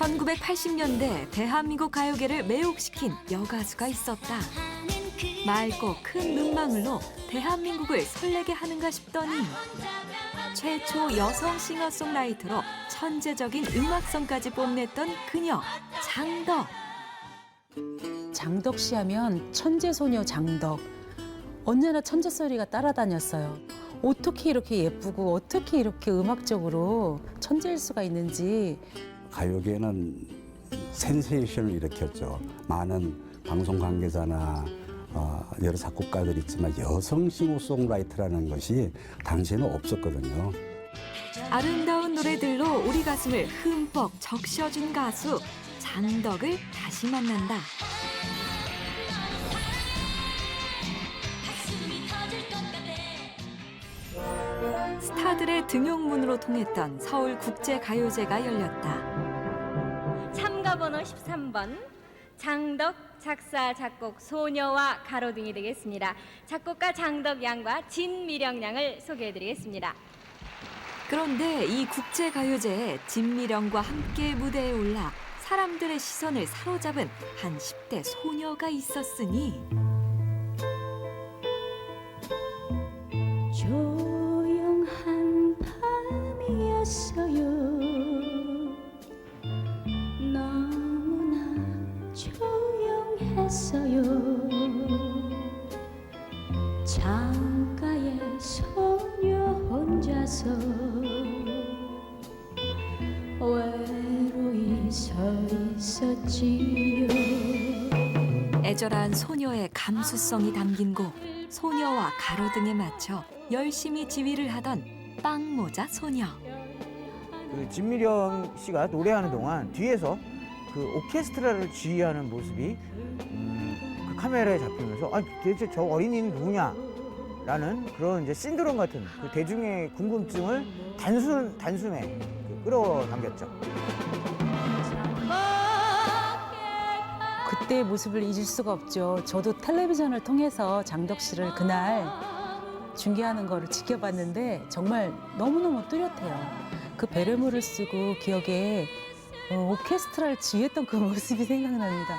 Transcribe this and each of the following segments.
1980년대 대한민국 가요계를 매혹시킨 여가수가 있었다. 맑고 큰 눈망울로 대한민국을 설레게 하는가 싶더니 최초 여성 싱어송라이터로 천재적인 음악성까지 뽐냈던 그녀 장덕. 장덕 씨 하면 천재 소녀 장덕. 언제나 천재 소리가 따라다녔어요. 어떻게 이렇게 예쁘고 어떻게 이렇게 음악적으로 천재일 수가 있는지 가요계는 센세이션을 일으켰죠. 많은 방송 관계자나 어, 여러 작곡가들이 있지만 여성 싱어송라이터라는 것이 당시에는 없었거든요. 아름다운 노래들로 우리 가슴을 흠뻑 적셔준 가수 장덕을 다시 만난다. 타들의 등용문으로 통했던 서울 국제 가요제가 열렸다. 참가 번호 13번 장덕 작사 작곡 소녀와 가로등이 되겠습니다. 작곡가 장덕 양과 진미령 양을 소개해 드리겠습니다. 그런데 이 국제 가요제에 진미령과 함께 무대에 올라 사람들의 시선을 사로잡은 한 10대 소녀가 있었으니 조용한 밤이었어요. 너무나 조용했어요. 창가에 소녀 혼자서 외로이 서 있었지요. 애절한 소녀의 감수성이 담긴 곡 소녀와 가로등에 맞춰 열심히 지휘를 하던 빵모자 소녀 그 진미령 씨가 노래하는 동안 뒤에서 그 오케스트라를 지휘하는 모습이 음, 그 카메라에 잡히면서 아 대체 저 어린이는 누구냐 라는 그런 이제 신드롬 같은 그 대중의 궁금증을 단순 단숨에 그 끌어당겼죠. 그때의 모습을 잊을 수가 없죠. 저도 텔레비전을 통해서 장덕 씨를 그날 중계하는 거를 지켜봤는데 정말 너무너무 뚜렷해요. 그 베레모를 쓰고 기억에 어, 오케스트라를 지휘했던 그 모습이 생각납니다.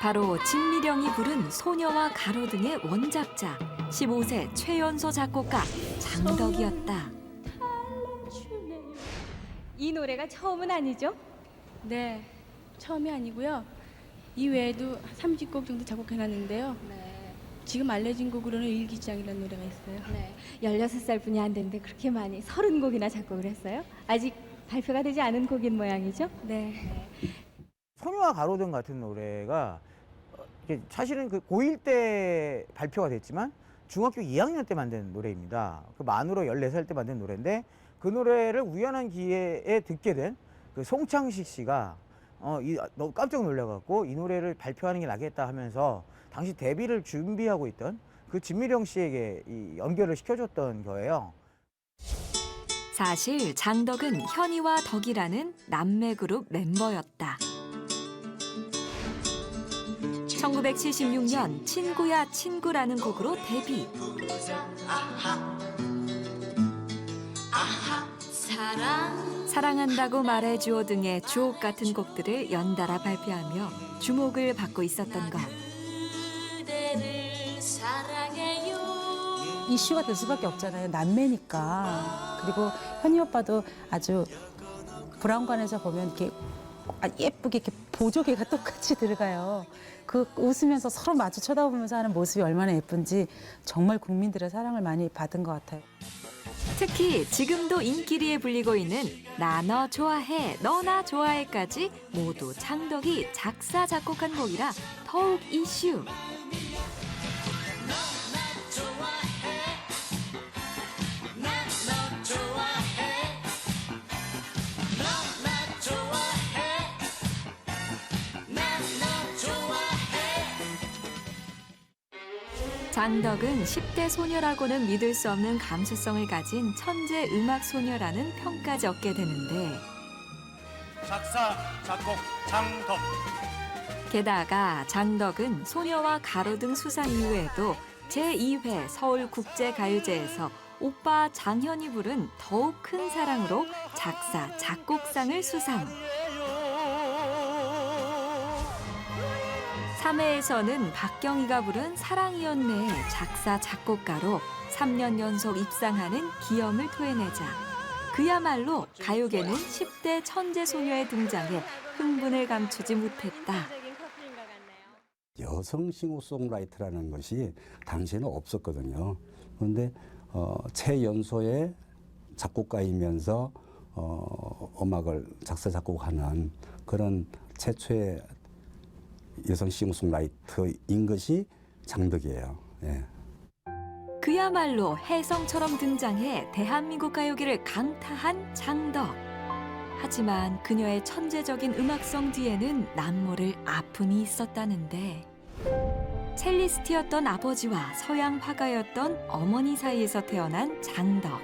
바로 진미령이 부른 소녀와 가로등의 원작자 15세 최연소 작곡가 장덕이었다. 이 노래가 처음은 아니죠? 네, 처음이 아니고요. 이 외에도 30곡 정도 작곡해놨는데요. 네. 지금 알려진 곡으로는 일기장이라는 노래가 있어요. 네. 16살 뿐이 안 됐는데 그렇게 많이 30곡이나 작곡을 했어요? 아직 발표가 되지 않은 곡인 모양이죠? 네. 소녀와 가로등 같은 노래가 어, 이게 사실은 그 고1 때 발표가 됐지만 중학교 2학년 때 만든 노래입니다. 그 만으로 14살 때 만든 노래인데 그 노래를 우연한 기회에 듣게 된 그 송창식 씨가 어, 이, 너무 깜짝 놀라갖고 이 노래를 발표하는 게 나겠다 하면서 당시 데뷔를 준비하고 있던 그 진미령 씨에게 이 연결을 시켜줬던 거예요. 사실 장덕은 현이와 덕이라는 남매 그룹 멤버였다. 1976년 친구야 친구라는 곡으로 데뷔. 사랑한다고 말해주오 등의 주옥 같은 곡들을 연달아 발표하며 주목을 받고 있었던 것. 이슈가 될 수밖에 없잖아요. 남매니까. 그리고 현희 오빠도 아주 브라운관에서 보면 이렇게 아, 예쁘게 이렇게 보조개가 똑같이 들어가요. 그 웃으면서 서로 마주 쳐다보면서 하는 모습이 얼마나 예쁜지 정말 국민들의 사랑을 많이 받은 것 같아요. 특히 지금도 인기리에 불리고 있는 나 너 좋아해 너나 좋아해까지 모두 창덕이 작사 작곡한 곡이라 더욱 이슈. 장덕은 10대 소녀라고는 믿을 수 없는 감수성을 가진 천재 음악 소녀라는 평까지 얻게 되는데 작사, 작곡, 장덕. 게다가 장덕은 소녀와 가로등 수상 이후에도 제2회 서울국제가요제에서 오빠 장현이 부른 더욱 큰 사랑으로 작사 작곡상을 수상. 3회에서는 박경희가 부른 사랑이었네 작사 작곡가로 3년 연속 입상하는 기염을 토해내자 그야말로 가요계는 10대 천재 소녀의 등장에 흥분을 감추지 못했다. 여성 싱어송라이터라는 것이 당시에는 없었거든요. 그런데 어, 최연소의 작곡가이면서 어, 음악을 작사 작곡하는 그런 최초의 여성 싱어송라이터인 것이 장덕이에요. 예. 그야말로 혜성처럼 등장해 대한민국 가요계를 강타한 장덕. 하지만 그녀의 천재적인 음악성 뒤에는 남모를 아픔이 있었다는데 첼리스트였던 아버지와 서양 화가였던 어머니 사이에서 태어난 장덕.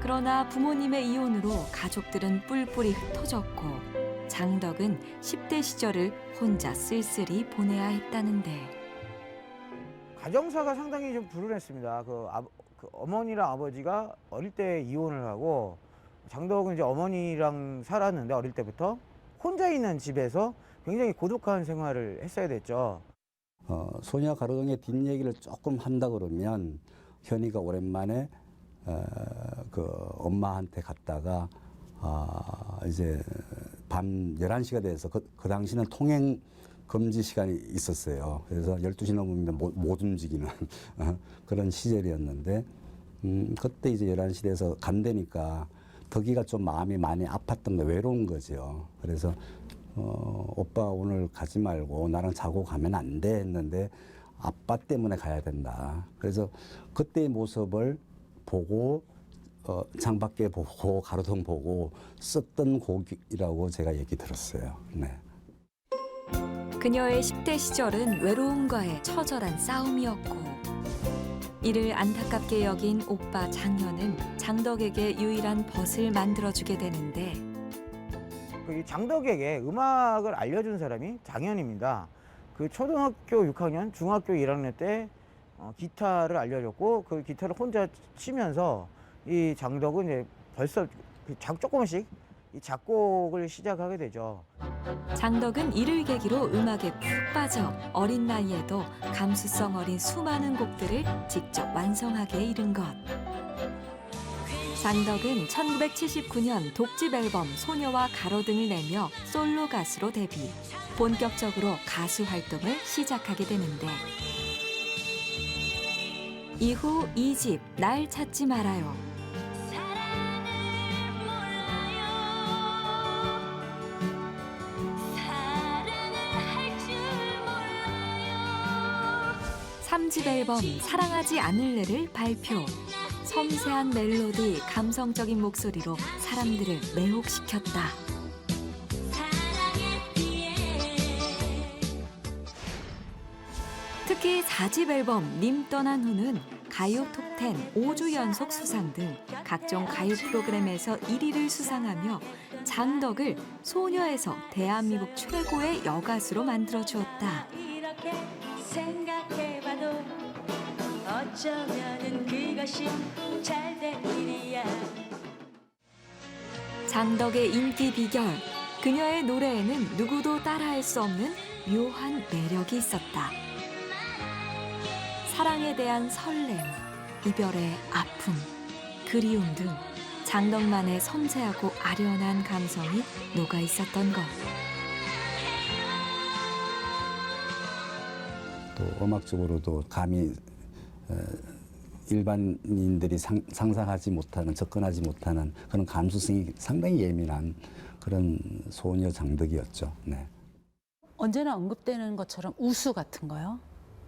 그러나 부모님의 이혼으로 가족들은 뿔뿔이 흩어졌고 장덕은 10대 시절을 혼자 쓸쓸히 보내야 했다는데 가정사가 상당히 좀 불운했습니다. 그, 아, 그 어머니랑 아버지가 어릴 때 이혼을 하고 장덕은 이제 어머니랑 살았는데 어릴 때부터 혼자 있는 집에서 굉장히 고독한 생활을 했어야 됐죠. 어, 소녀 가로등의 뒷얘기를 조금 한다 그러면 현이가 오랜만에 어, 그 엄마한테 갔다가 아, 이제 밤 11시가 돼서 그, 그 당시는 통행 금지 시간이 있었어요. 그래서 12시 넘으면 못, 못 움직이는 어, 그런 시절이었는데 음, 그때 이제 11시 돼서 간다니까 덕이가 좀 마음이 많이 아팠던 거 외로운 거죠. 그래서 어, 오빠 오늘 가지 말고 나랑 자고 가면 안 돼 했는데 아빠 때문에 가야 된다. 그래서 그때의 모습을 보고 어, 창밖에 보고 가로등 보고 썼던 곡이라고 제가 얘기 들었어요. 네. 그녀의 10대 시절은 외로움과의 처절한 싸움이었고 이를 안타깝게 여긴 오빠 장현은 장덕에게 유일한 벗을 만들어주게 되는데 그 장덕에게 음악을 알려준 사람이 장현입니다. 그 초등학교 6학년, 중학교 1학년 때 어, 기타를 알려줬고 그 기타를 혼자 치면서 이 장덕은 이제 벌써 그 작, 조금씩 이 작곡을 시작하게 되죠. 장덕은 이를 계기로 음악에 푹 빠져 어린 나이에도 감수성 어린 수많은 곡들을 직접 완성하게 이른 것. 장덕은 1979년 독집 앨범 소녀와 가로등을 내며 솔로 가수로 데뷔. 본격적으로 가수 활동을 시작하게 되는데 이후 2집 날 찾지 말아요. 삼집 앨범 사랑하지 않을래를 발표. 섬세한 멜로디, 감성적인 목소리로 사람들을 매혹시켰다. 특히 4집 앨범 님 떠난 후는 가요 톱10 5주 연속 수상 등 각종 가요 프로그램에서 1위를 수상하며 장덕을 소녀에서 대한민국 최고의 여가수로 만들어 주었다. 어쩌면은 그것이 잘된 일이야 장덕의 인기 비결. 그녀의 노래에는 누구도 따라할 수 없는 묘한 매력이 있었다. 사랑에 대한 설렘, 이별의 아픔, 그리움 등 장덕만의 섬세하고 아련한 감성이 녹아 있었던 것. 또 음악적으로도 감히 어, 일반인들이 상, 상상하지 못하는 접근하지 못하는 그런 감수성이 상당히 예민한 그런 소녀 장덕이었죠. 네. 언제나 언급되는 것처럼 우수 같은 거요.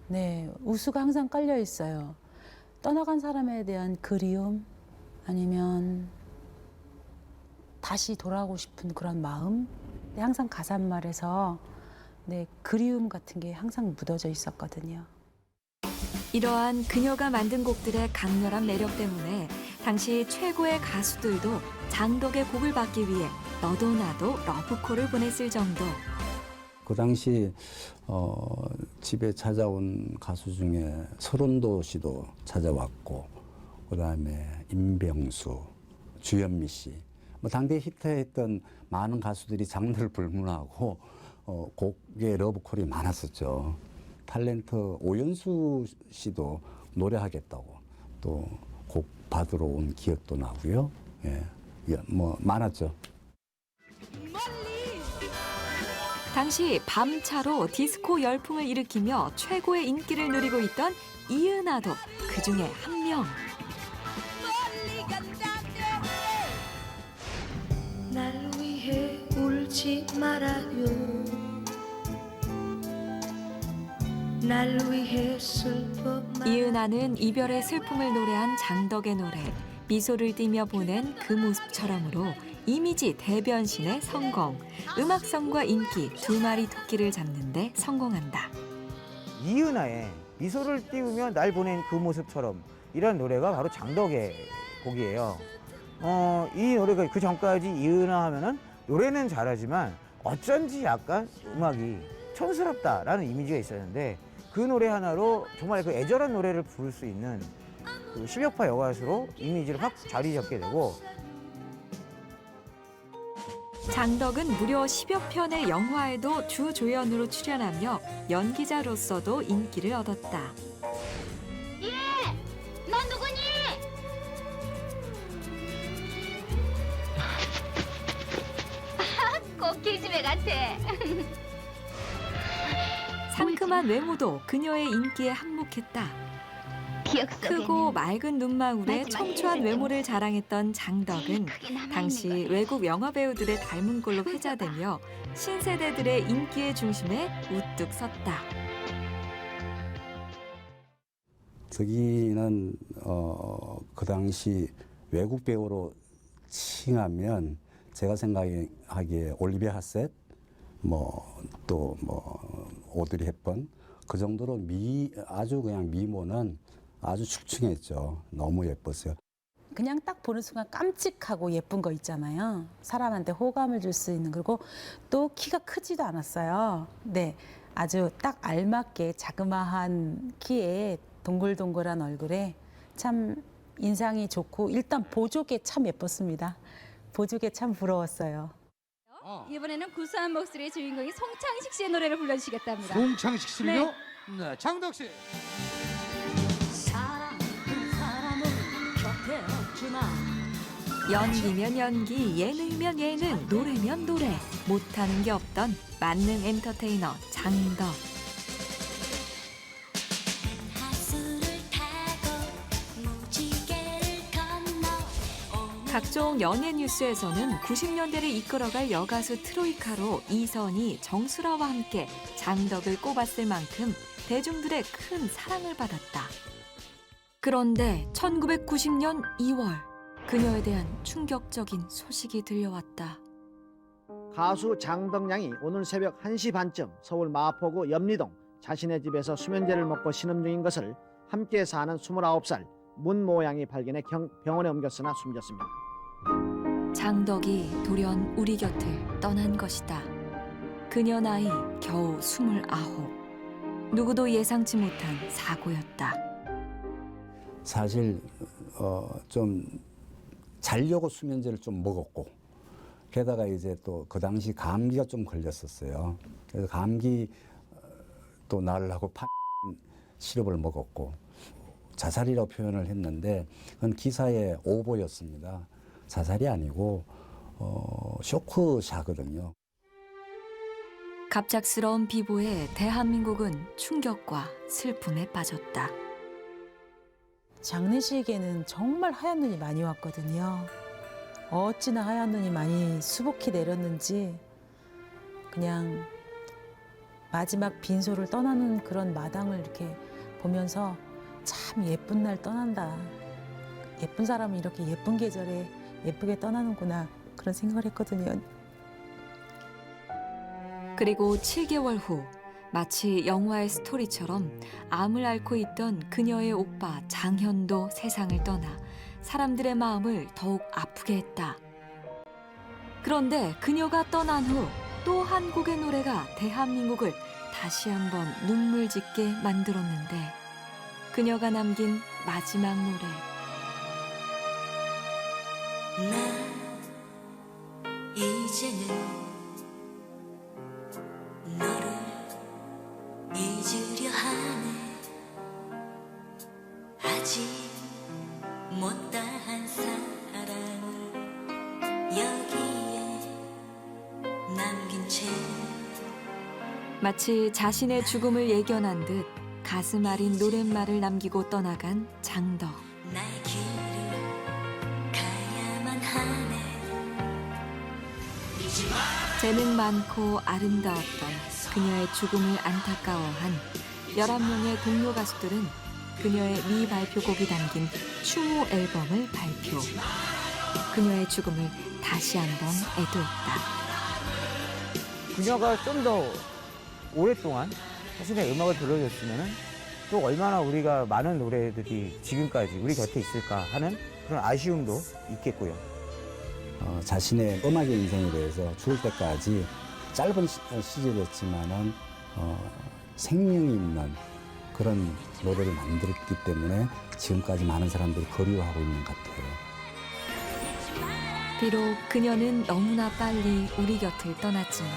네, 우수가 항상 깔려 있어요. 떠나간 사람에 대한 그리움 아니면 다시 돌아오고 싶은 그런 마음. 네, 항상 가사말에서 네, 그리움 같은 게 항상 묻어져 있었거든요. 이러한 그녀가 만든 곡들의 강렬한 매력 때문에 당시 최고의 가수들도 장덕의 곡을 받기 위해 너도 나도 러브콜을 보냈을 정도. 그 당시 어, 집에 찾아온 가수 중에 서른도 씨도 찾아왔고 그다음에 임병수, 주현미 씨, 뭐 당대 히트했던 많은 가수들이 장르를 불문하고 어, 곡의 러브콜이 많았었죠. 탤런트 오연수 씨도 노래하겠다고 또 곡 받으러 온 기억도 나고요. 예, 예, 뭐 많았죠. 당시 밤차로 디스코 열풍을 일으키며 최고의 인기를 누리고 있던 이은하도 그 중에 한 명. 날 위해 울지 말아요 날 위해 이은하는 이별의 슬픔을 노래한 장덕의 노래 미소를 띠며 보낸 그 모습처럼으로 이미지 대변신의 성공, 음악성과 인기 두 마리 토끼를 잡는데 성공한다. 이은하의 미소를 띄우며 날 보낸 그 모습처럼 이런 노래가 바로 장덕의 곡이에요. 어, 이 노래가 그 전까지 이은하 하면은 노래는 잘하지만 어쩐지 약간 음악이 촌스럽다라는 이미지가 있었는데 그 노래 하나로 정말 그 애절한 노래를 부를 수 있는 그 실력파 여가수로 이미지를 확 자리 잡게 되고 장덕은 무려 10여 편의 영화에도 주조연으로 출연하며 연기자로서도 인기를 얻었다. 너 누구니? 꼭 계집애 같아. 상큼한 외모도 그녀의 인기에 한몫했다. 기억 속에는 크고 맑은 눈망울에 청초한 외모를 자랑했던 장덕은 남아있는 당시. 외국 영화 배우들의 닮은 꼴로 회자되며 신세대들의 인기의 중심에 우뚝 섰다. 저기는 어, 그 당시 외국 배우로 칭하면 제가 생각하기에 올리비아 하셋 뭐또뭐 오드리 헵번 그 정도로 미 아주 그냥 미모는 아주 출중했죠. 너무 예뻤어요. 그냥 딱 보는 순간 깜찍하고 예쁜 거 있잖아요. 사람한테 호감을 줄 수 있는 그리고 또 키가 크지도 않았어요. 네, 아주 딱 알맞게 자그마한 키에 동글동글한 얼굴에 참 인상이 좋고 일단 보조개 참 예뻤습니다. 보조개 참 부러웠어요. 이번에는 구수한 목소리의 주인공이 송창식 씨의 노래를 불러주시겠답니다. 송창식 씨는요? 네, 장덕 씨. 사랑은 사람은 곁에 없지만 연기면 연기, 예능이면 예능, 노래면 노래. 못하는 게 없던 만능 엔터테이너 장덕. 각종 연예 뉴스에서는 90년대를 이끌어갈 여가수 트로이카로 이선희, 정수라와 함께 장덕을 꼽았을 만큼 대중들의 큰 사랑을 받았다. 그런데 1990년 2월 그녀에 대한 충격적인 소식이 들려왔다. 가수 장덕양이 오늘 새벽 1시 반쯤 서울 마포구 염리동 자신의 집에서 수면제를 먹고 신음 중인 것을 함께 사는 29살 문 모 양이 발견해 경- 병원에 옮겼으나 숨졌습니다. 장덕이 돌연 우리 곁을 떠난 것이다. 그녀 나이 겨우 스물아홉. 누구도 예상치 못한 사고였다. 사실 어, 좀 자려고 수면제를 좀 먹었고 게다가 이제 또 그 당시 감기가 좀 걸렸었어요. 그래서 감기 어, 또 나으려고 판 시럽을 먹었고 자살이라고 표현을 했는데 그건 기사의 오보였습니다. 자살이 아니고 어, 쇼크샤거든요. 갑작스러운 비보에 대한민국은 충격과 슬픔에 빠졌다. 장례식에는 정말 하얀 눈이 많이 왔거든요. 어찌나 하얀 눈이 많이 수북히 내렸는지 그냥 마지막 빈소를 떠나는 그런 마당을 이렇게 보면서 참 예쁜 날 떠난다. 예쁜 사람이 이렇게 예쁜 계절에 예쁘게 떠나는구나 그런 생각을 했거든요. 그리고 7개월 후 마치 영화의 스토리처럼 암을 앓고 있던 그녀의 오빠 장현도 세상을 떠나 사람들의 마음을 더욱 아프게 했다. 그런데 그녀가 떠난 후 또한 곡의 노래가 대한민국을 다시 한번 눈물 짓게 만들었는데 그녀가 남긴 마지막 노래 마치 자신의 죽음을 예견한 듯 가슴 아린 노랫말을 남기고 떠나간 장덕. 재능 많고 아름다웠던 그녀의 죽음을 안타까워한 11명의 동료 가수들은 그녀의 미발표곡이 담긴 추모 앨범을 발표. 그녀의 죽음을 다시 한번 애도했다. 그녀가 좀 더 오랫동안 자신의 음악을 들려줬으면 또 얼마나 우리가 많은 노래들이 지금까지 우리 곁에 있을까 하는 그런 아쉬움도 있겠고요. 어, 자신의 음악의 인생에 대해서 죽을 때까지 짧은 시, 어, 시절이었지만은 어, 생명이 있는 그런 노래를 만들었기 때문에 지금까지 많은 사람들이 그리워하고 있는 것 같아요. 비록 그녀는 너무나 빨리 우리 곁을 떠났지만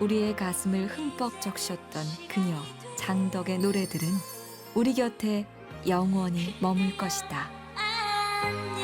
우리의 가슴을 흠뻑 적셨던 그녀 장덕의 노래들은 우리 곁에 영원히 머물 것이다. 아